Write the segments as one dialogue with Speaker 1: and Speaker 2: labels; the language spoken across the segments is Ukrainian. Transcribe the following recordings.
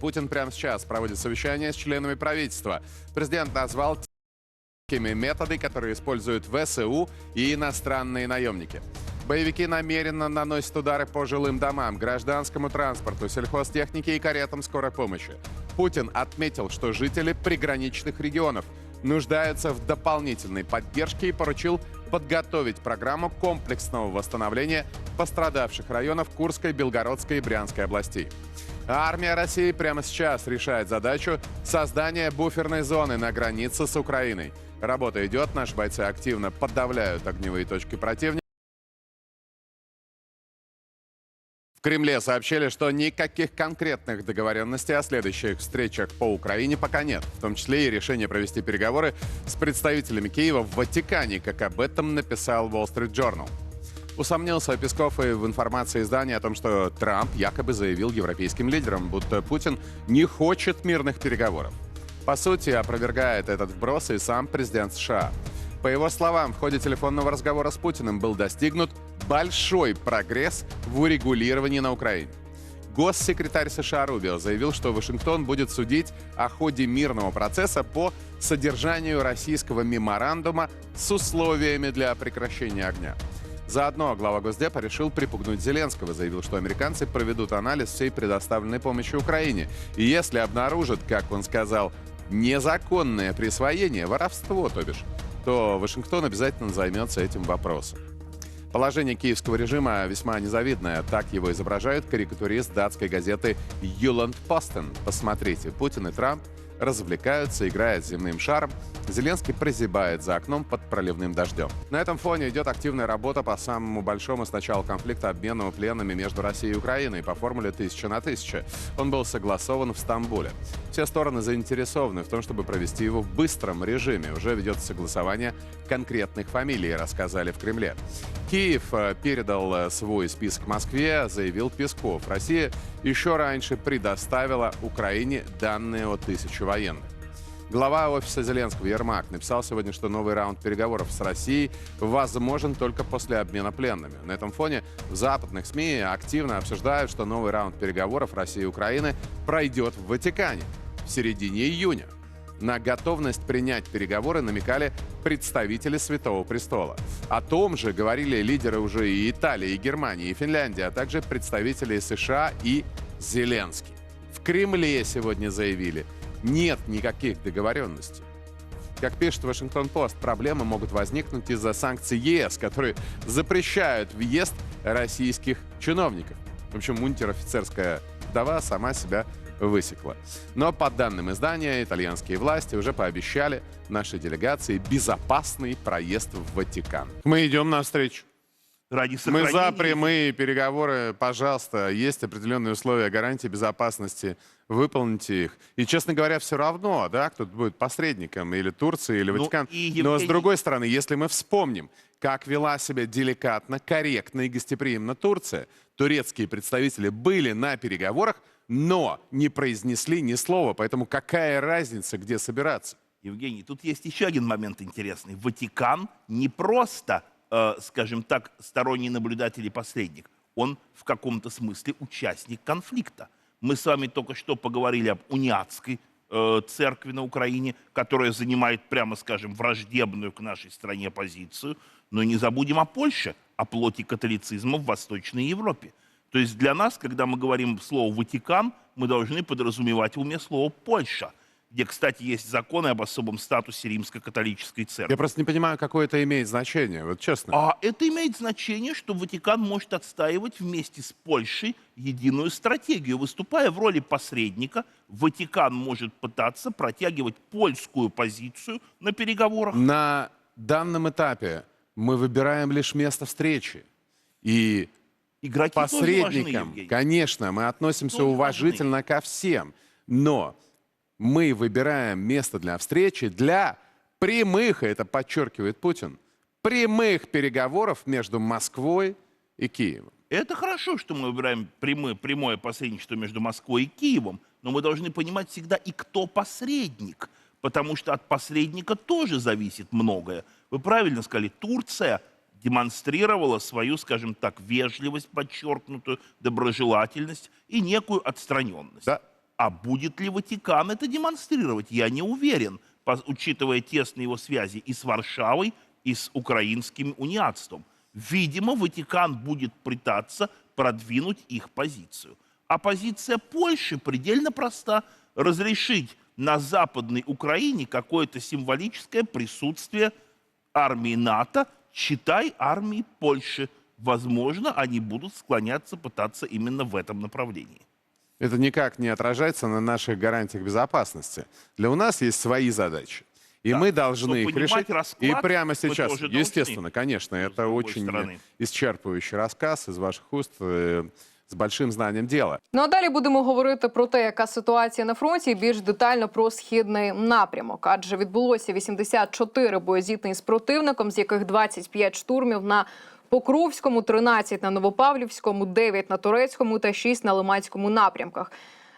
Speaker 1: Путин прямо сейчас проводит совещание с членами правительства. Президент назвал методы, которые используют ВСУ и иностранные наемники. Боевики намеренно наносят удары по жилым домам, гражданскому транспорту, сельхозтехнике и каретам скорой помощи. Путин отметил, что жители приграничных регионов нуждаются в дополнительной поддержке и поручил подготовить программу комплексного восстановления пострадавших районов Курской, Белгородской и Брянской областей. Армия России прямо сейчас решает задачу создания буферной зоны на границе с Украиной. Работа идет, наши бойцы активно подавляют огневые точки противника. В Кремле сообщили, что никаких конкретных договоренностей о следующих встречах по Украине пока нет, в том числе и решение провести переговоры с представителями Киева в Ватикане, как об этом написал Wall Street Journal. Усомнился Песков и в информации издания о том, что Трамп якобы заявил европейским лидерам, будто Путин не хочет мирных переговоров. По сути, опровергает этот вброс и сам президент США. По его словам, в ходе телефонного разговора с Путиным был достигнут большой прогресс в урегулировании на Украине. Госсекретарь США Рубио заявил, что Вашингтон будет судить о ходе мирного процесса по содержанию российского меморандума с условиями для прекращения огня. Заодно глава Госдепа решил припугнуть Зеленского, заявил, что американцы проведут анализ всей предоставленной помощи Украине. И если обнаружат, как он сказал, незаконное присвоение, воровство, то бишь, то Вашингтон обязательно займется этим вопросом. Положение киевского режима весьма незавидное. Так его изображают карикатурист датской газеты «Юланд Постен». Посмотрите, Путин и Трамп развлекаются, играют с земным шаром. Зеленский прозябает за окном под проливным дождем. На этом фоне идет активная работа по самому большому с начала конфликта обмену пленными между Россией и Украиной по формуле «тысяча на тысяча». Он был согласован в Стамбуле. Все стороны заинтересованы в том, чтобы провести его в быстром режиме. Уже ведется согласование конкретных фамилий, рассказали в Кремле. Киев э, передал э, свой список Москве, заявил Песков. Россия еще раньше предоставила Украине данные о тысяче военных. Глава офиса Зеленского Ермак написал сегодня, что новый раунд переговоров с Россией возможен только после обмена пленными. На этом фоне в западных СМИ активно обсуждают, что новый раунд переговоров России и Украины пройдет в Ватикане в середине июня. На готовность принять переговоры намекали представители Святого Престола. О том же говорили лидеры уже и Италии, и Германии, и Финляндии, а также представители США и Зеленский. В Кремле сегодня заявили, нет никаких договоренностей. Как пишет Вашингтон-Пост, проблемы могут возникнуть из-за санкций ЕС, которые запрещают въезд российских чиновников. В общем, унтер-офицерская вдова сама себя высекла. Но по данным издания, итальянские власти уже пообещали нашей делегации безопасный проезд в Ватикан. Мы идем навстречу.
Speaker 2: Ради
Speaker 1: Мы за
Speaker 2: сохранения-
Speaker 1: прямые переговоры, пожалуйста. Есть определенные условия гарантии безопасности. Выполните их. И, честно говоря, все равно, да, кто будет посредником, или Турция, или
Speaker 2: Ну,
Speaker 1: Ватикан.
Speaker 2: и,
Speaker 1: Но, с другой стороны, если мы вспомним, как вела себя деликатно, корректно и гостеприимно Турция, турецкие представители были на переговорах, но не произнесли ни слова. Поэтому какая разница, где собираться?
Speaker 2: Евгений, тут есть еще один момент интересный. Ватикан не просто, скажем так, сторонний наблюдатель и посредник. Он в каком-то смысле участник конфликта. Мы с вами только что поговорили об униатской э, церкви на Украине, которая занимает, прямо скажем, враждебную к нашей стране позицию. Но не забудем о Польше, о плоти католицизма в Восточной Европе. То есть для нас, когда мы говорим слово «Ватикан», мы должны подразумевать в уме слово «Польша», где, кстати, есть законы об особом статусе римско-католической церкви.
Speaker 1: Я просто не понимаю, какое это имеет значение, вот честно.
Speaker 2: А это имеет значение, что Ватикан может отстаивать вместе с Польшей единую стратегию. Выступая в роли посредника, Ватикан может пытаться протягивать польскую позицию на переговорах.
Speaker 1: На данном этапе мы выбираем лишь место встречи. И
Speaker 2: Игроки важны,
Speaker 1: посредникам,
Speaker 2: Евгений.
Speaker 1: конечно, мы относимся
Speaker 2: Тоже
Speaker 1: уважительно ко всем, но мы выбираем место для встречи для прямых, и это подчеркивает Путин, прямых переговоров между Москвой и Киевом.
Speaker 2: Это хорошо, что мы выбираем прямое, прямое посредничество между Москвой и Киевом, но мы должны понимать всегда и кто посредник, потому что от посредника тоже зависит многое. Вы правильно сказали, Турция демонстрировала свою, скажем так, вежливость, подчеркнутую, доброжелательность и некую отстраненность.
Speaker 1: Да.
Speaker 2: А будет ли Ватикан это демонстрировать, я не уверен, учитывая тесные его связи и с Варшавой, и с украинским униатством. Видимо, Ватикан будет пытаться продвинуть их позицию. А позиция Польши предельно проста. Разрешить на Западной Украине какое-то символическое присутствие армии НАТО, читай армии Польши. Возможно, они будут склоняться, пытаться именно в этом направлении.
Speaker 1: Это никак не отражается на наших гарантиях безопасности. Для у нас есть свои задачи. И
Speaker 2: Да,
Speaker 1: мы должны
Speaker 2: но
Speaker 1: их
Speaker 2: понимать
Speaker 1: решить. И
Speaker 2: расклад
Speaker 1: прямо
Speaker 2: мы
Speaker 1: сейчас,
Speaker 2: тоже должны.
Speaker 1: естественно, конечно,
Speaker 2: С
Speaker 1: это
Speaker 2: другой
Speaker 1: очень
Speaker 2: стороны.
Speaker 1: исчерпывающий рассказ из ваших уст э, с большим знанием дела.
Speaker 3: Ну а далі будемо говорити про те, яка ситуація на фронті, і більш детально про східний напрямок. Адже відбулося 84 боєзітні з противником, з яких 25 штурмів на Покровському, 13 на Новопавлівському, 9 на Турецькому та 6 на Лиманському напрямках.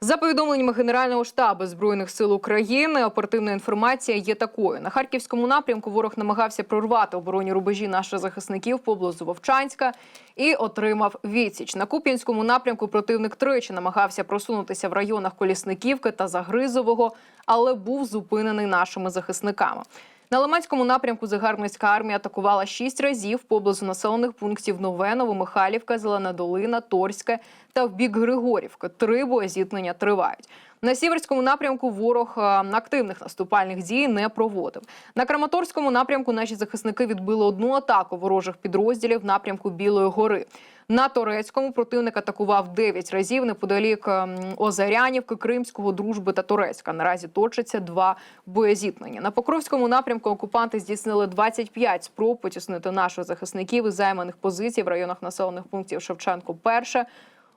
Speaker 3: За повідомленнями Генерального штабу збройних сил України, оперативна інформація є такою: на харківському напрямку ворог намагався прорвати оборонні рубежі наших захисників поблизу Вовчанська і отримав відсіч. На Куп'янському напрямку противник тричі намагався просунутися в районах Колісниківки та Загризового, але був зупинений нашими захисниками. На Лиманському напрямку загарбницька армія атакувала шість разів поблизу населених пунктів Нове, Новомихайлівка, Зелена Долина, Торське та в бік Григорівки. Три боєзіткнення тривають. На сіверському напрямку ворог е, активних наступальних дій не проводив. На Краматорському напрямку наші захисники відбили одну атаку ворожих підрозділів напрямку Білої гори. На Торецькому противник атакував 9 разів неподалік ем, Озарянівки, Кримського, Дружби та Торецька. Наразі точаться два боєзіткнення. На Покровському напрямку окупанти здійснили 25 спроб потіснити наших захисників із займаних позицій в районах населених пунктів Шевченко. Перше.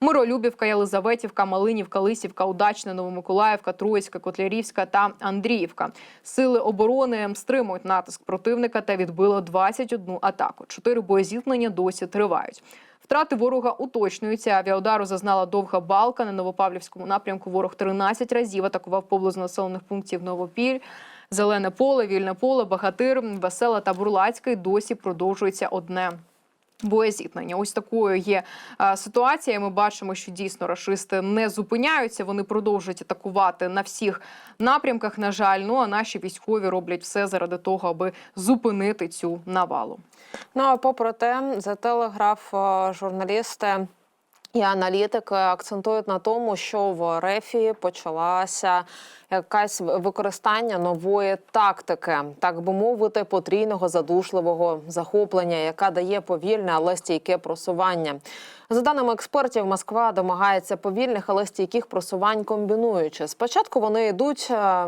Speaker 3: Миролюбівка, Єлизаветівка, Малинівка, Лисівка, Удачне, Новомиколаївка, Троїцька, Котлярівська та Андріївка. Сили оборони стримують натиск противника та відбило 21 атаку. Чотири боєзіткнення досі тривають. Втрати ворога уточнюються. Авіаудару зазнала довга балка на Новопавлівському напрямку. Ворог 13 разів атакував поблизу населених пунктів Новопіль. Зелене поле, вільне поле, Багатир, Весела та Бурлацький досі продовжується одне боєзіткнення. Ось такою є е, ситуація. Ми бачимо, що дійсно рашисти не зупиняються. Вони продовжують атакувати на всіх напрямках. На жаль, ну а наші військові роблять все заради того, аби зупинити цю навалу.
Speaker 4: Ну а попри те, за телеграф е, журналісти. І аналітики акцентують на тому, що в РЕФі почалася якась використання нової тактики, так би мовити, потрійного задушливого захоплення, яка дає повільне, але стійке просування. За даними експертів, Москва домагається повільних, але стійких просувань комбінуючи. Спочатку вони йдуть е,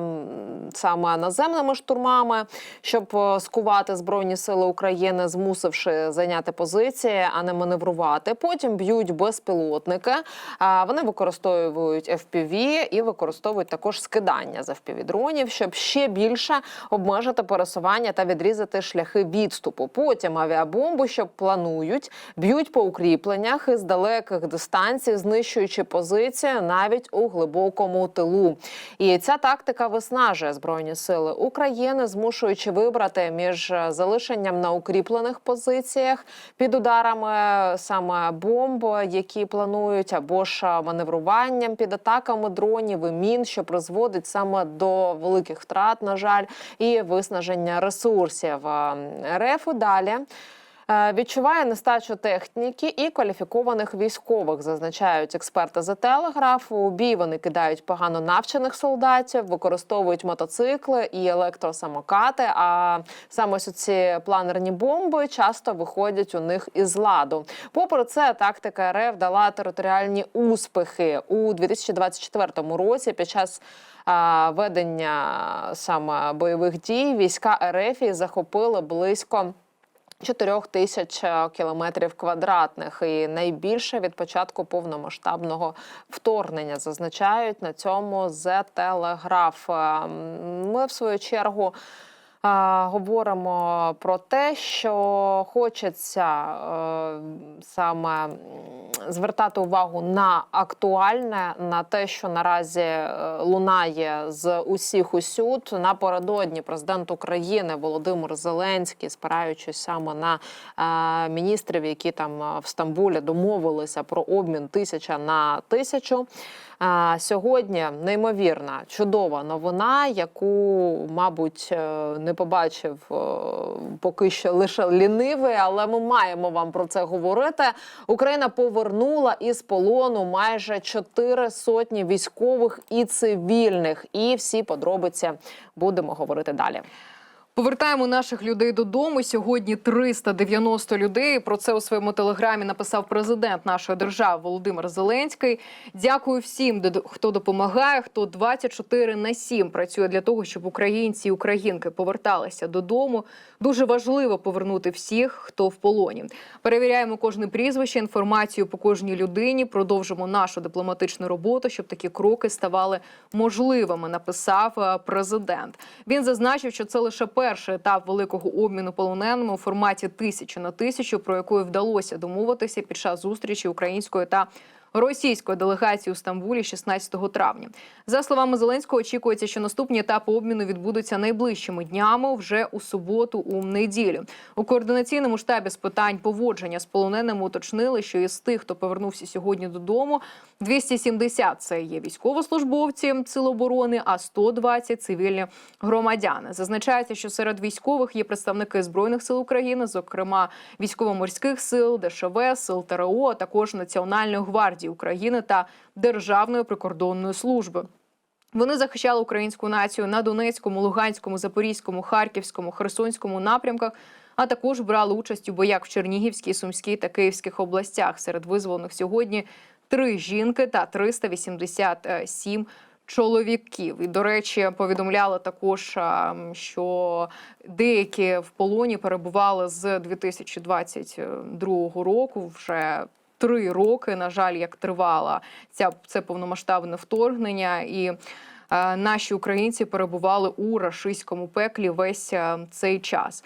Speaker 4: саме наземними штурмами, щоб е, скувати збройні сили України, змусивши зайняти позиції, а не маневрувати. Потім б'ють безпілотники. А вони використовують FPV і використовують також скидання з FPV дронів, щоб ще більше обмежити пересування та відрізати шляхи відступу. Потім авіабомби, що планують, б'ють по укріпленнях із далеких дистанцій, знищуючи позиції навіть у глибокому тилу. І ця тактика виснажує збройні сили України, змушуючи вибрати між залишенням на укріплених позиціях під ударами саме бомб, які планують, або ж маневруванням під атаками дронів і мін, що призводить саме до великих втрат, на жаль, і виснаження ресурсів. Е, РФ далі. Е, Відчуває нестачу техніки і кваліфікованих військових, зазначають експерти за телеграф. У бій вони кидають погано навчених солдатів, використовують мотоцикли і електросамокати. А саме ось ці планерні бомби часто виходять у них із ладу. Попри це, тактика РФ дала територіальні успіхи у 2024 році під час. Ведення саме бойових дій війська РФ захопили близько 4 тисяч е, кілометрів квадратних і найбільше від початку повномасштабного вторгнення зазначають на цьому «Зе Telegraph. Е, Ми в свою чергу. Говоримо про те, що хочеться е, саме звертати увагу на актуальне, на те, що наразі е, лунає з усіх усюд. Напередодні президент України Володимир Зеленський, спираючись саме на е, міністрів, які там в Стамбулі домовилися про обмін тисяча на тисячу. Сьогодні неймовірна, чудова новина, яку, мабуть, е, не побачив е, поки що лише лінивий, але ми маємо вам про це говорити. Україна повернула із полону майже чотири сотні військових і цивільних. І всі подробиці будемо говорити далі.
Speaker 3: Повертаємо наших людей додому. Сьогодні 390 людей. Про це у своєму телеграмі написав президент нашої держави Володимир Зеленський. Дякую всім, хто допомагає, хто 24 на 7 працює для того, щоб українці і українки поверталися додому. Дуже важливо повернути всіх, хто в полоні. Перевіряємо кожне прізвище, інформацію по кожній людині. Продовжимо нашу дипломатичну роботу, щоб такі кроки ставали можливими. Написав е, президент. Він зазначив, що це лише перший етап великого обміну полоненими у форматі тисячі на тисячу, про якої вдалося домовитися під час зустрічі української та російської делегації у Стамбулі 16 травня. За словами Зеленського, очікується, що наступні етапи обміну відбудуться найближчими днями вже у суботу, у неділю. У координаційному штабі з питань поводження з полоненими уточнили, що із тих, хто повернувся сьогодні додому, 270 – це є військовослужбовці Сил оборони, а 120 – цивільні громадяни. Зазначається, що серед військових є представники збройних сил України, зокрема військово-морських сил, ДШВ, сил ТРО, а також Національної гвардії України та Державної прикордонної служби. Вони захищали українську націю на Донецькому, Луганському, Запорізькому, Харківському, Херсонському напрямках, а також брали участь у боях в Чернігівській, Сумській та Київських областях. Серед визволених сьогодні три жінки та 387 чоловіків. І, до речі, повідомляли також, що деякі в полоні перебували з 2022 року вже. Три роки, на жаль, як тривала ця це повномасштабне вторгнення, і е, наші українці перебували у рашистському пеклі весь е, цей час.